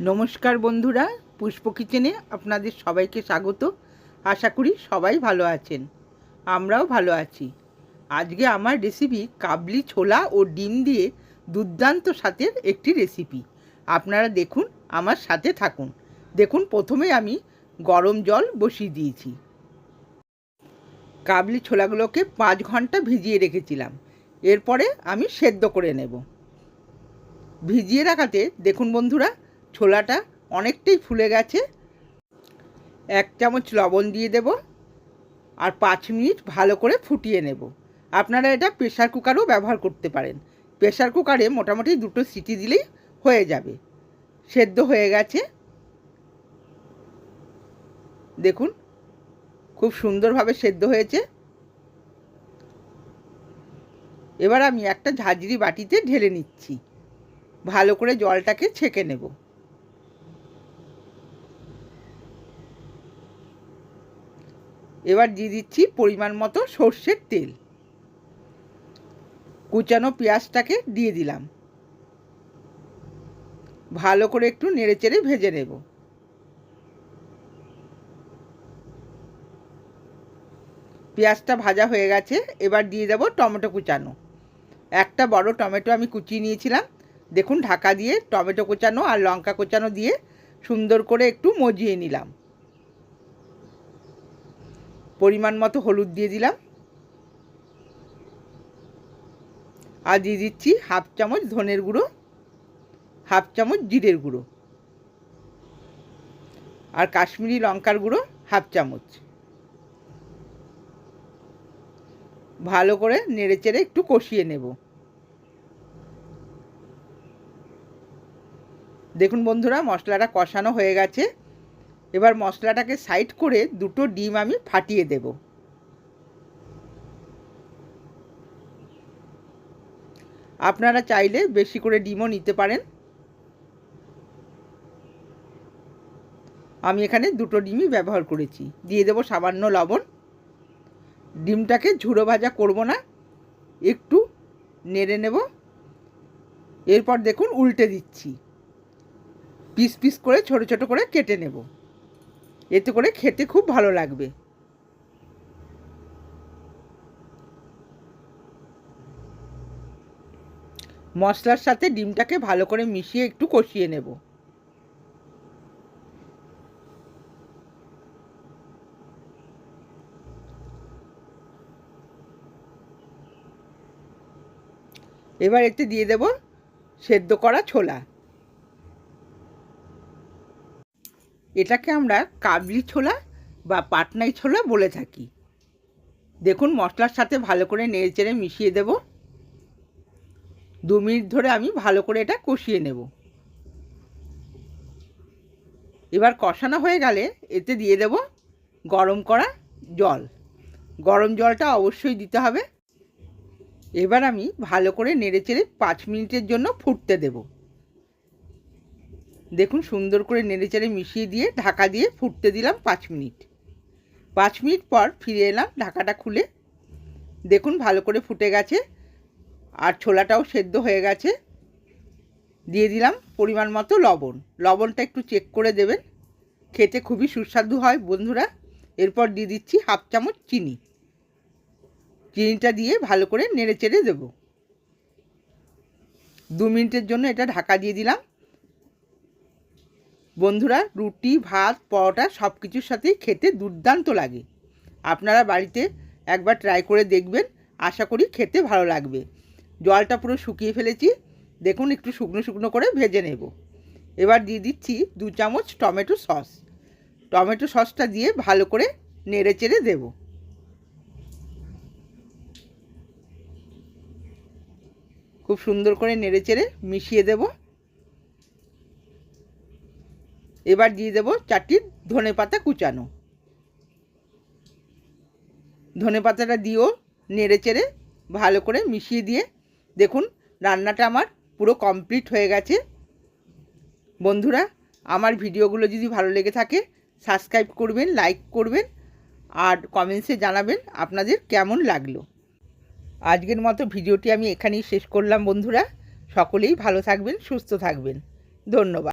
নমস্কার বন্ধুরা, পুষ্প কিচেনে আপনাদের সবাইকে স্বাগত। আশা করি সবাই ভালো আছেন। আমরাও ভালো আছি। আজকে আমার রেসিপি কাবলি ছোলা ও ডিম দিয়ে দুর্দান্ত স্বাদের একটি রেসিপি আপনারা দেখুন, আমার সাথে থাকুন। দেখুন, প্রথমে আমি গরম জল বসিয়ে দিয়েছি। কাবলি ছোলাগুলোকে পাঁচ ঘণ্টা ভিজিয়ে রেখেছিলাম। এরপরে আমি সেদ্ধ করে নেব। ভিজিয়ে রাখাতে, দেখুন বন্ধুরা ছোলাটা অনেকটাই ফুলে গেছে। এক চামচ লবণ দিয়ে দেব আর পাঁচ মিনিট ভালো করে ফুটিয়ে নেব। আপনারা এটা প্রেশার কুকারও ব্যবহার করতে পারেন। প্রেশার কুকারে মোটামুটি দুটো সিটি দিলেই হয়ে যাবে। সেদ্ধ হয়ে গেছে। দেখুন, খুব সুন্দরভাবে সেদ্ধ হয়েছে। এবার আমি একটা ঝাঁঝরি বাটিতে ঢেলে নিচ্ছি। ভালো করে জলটাকে ছেঁকে নেব। এবার দিয়ে দিচ্ছি পরিমাণ মতো সর্ষের তেল। কুচানো পেঁয়াজটাকে দিয়ে দিলাম। ভালো করে একটু নেড়েচেড়ে ভেজে নেব। পেঁয়াজটা ভাজা হয়ে গেছে, এবার দিয়ে দেবো টমেটো কুচানো। একটা বড় টমেটো আমি কুচিয়ে নিয়েছিলাম। দেখুন, ঢাকা দিয়ে টমেটো কোচানো আর লঙ্কা কোচানো দিয়ে সুন্দর করে একটু মজিয়ে নিলাম। পরিমাণ মতো হলুদ দিয়ে দিলাম। আর দিয়ে দিচ্ছি হাফ চামচ ধনের গুঁড়ো, হাফ চামচ জিরের গুঁড়ো আর কাশ্মীরি লঙ্কার গুঁড়ো হাফ চামচ। ভালো করে নেড়ে চেড়ে একটু কষিয়ে নেব। দেখুন বন্ধুরা, মশলাটা কষানো হয়ে গেছে। এবার মশলাটাকে সাইড করে দুটো ডিম আমি ফাটিয়ে দেব। আপনারা চাইলে বেশি করে ডিমও নিতে পারেন। আমি এখানে দুটো ডিমই ব্যবহার করেছি। দিয়ে দেবো সামান্য লবণ। ডিমটাকে ঝুড়ো ভাজা করব না, একটু নেড়ে নেব। এরপর দেখুন উল্টে দিচ্ছি। পিস পিস করে ছোট ছোট করে কেটে নেব। এতে করে খেতে খুব ভালো লাগবে। মশলার সাথে ডিমটাকে ভালো করে মিশিয়ে একটু কষিয়ে নেব। এবার এতে দিয়ে দেব সেদ্ধ করা ছোলা। এটাকে আমরা কাবলি ছোলা বা পাটনাই ছোলা বলে থাকি। দেখুন, মশলার সাথে ভালো করে নেড়ে চেড়ে মিশিয়ে দেব। দু মিনিট ধরে আমি ভালো করে এটা কষিয়ে নেব। এবার কষানো হয়ে গেলে এতে দিয়ে দেব গরম করা জল। গরম জলটা অবশ্যই দিতে হবে। এবার আমি ভালো করে নেড়ে চেড়ে পাঁচ মিনিটের জন্য ফুটতে দেবো। দেখুন সুন্দর করে নেড়েচেড়ে মিশিয়ে দিয়ে ঢাকা দিয়ে ফুটতে দিলাম পাঁচ মিনিট। পাঁচ মিনিট পর ফিরে এলাম ঢাকাটা খুলে। দেখুন ভালো করে ফুটে গেছে আর ছোলাটাও সেদ্ধ হয়ে গেছে। দিয়ে দিলাম পরিমাণ মতো লবণ। লবণটা একটু চেক করে দেবেন। খেতে খুবই সুস্বাদু হয় বন্ধুরা। এরপর দিয়ে দিচ্ছি হাফ চামচ চিনি। চিনিটা দিয়ে ভালো করে নেড়ে চেড়ে দেবো। দু মিনিটের জন্য এটা ঢাকা দিয়ে দিলাম। বন্ধুরা, রুটি, ভাত, পরোটা সব কিছুর সাথেই খেতে দুর্দান্ত লাগে। আপনারা বাড়িতে একবার ট্রাই করে দেখবেন, আশা করি খেতে ভালো লাগবে। জলটা পুরো শুকিয়ে ফেলেছি, দেখুন একটু শুকনো শুকনো করে ভেজে নেব। এবার দিয়ে দিচ্ছি দু চামচ টমেটো সস। টমেটো সসটা দিয়ে ভালো করে নেড়ে চেড়ে দেব। খুব সুন্দর করে নেড়ে চেড়ে মিশিয়ে দেবো। এবার দিয়ে দেবো চারটি ধনে পাতা কুচানো। ধনে পাতাটা দিয়েও নেড়ে চেড়ে ভালো করে মিশিয়ে দিয়ে দেখুন রান্নাটা আমার পুরো কমপ্লিট হয়ে গেছে। বন্ধুরা, আমার ভিডিওগুলো যদি ভালো লেগে থাকে, সাবস্ক্রাইব করবেন, লাইক করবেন আর কমেন্টসে জানাবেন আপনাদের কেমন লাগল। আজকের মতো ভিডিওটি আমি এখানেই শেষ করলাম বন্ধুরা। সকলেই ভালো থাকবেন, সুস্থ থাকবেন। ধন্যবাদ।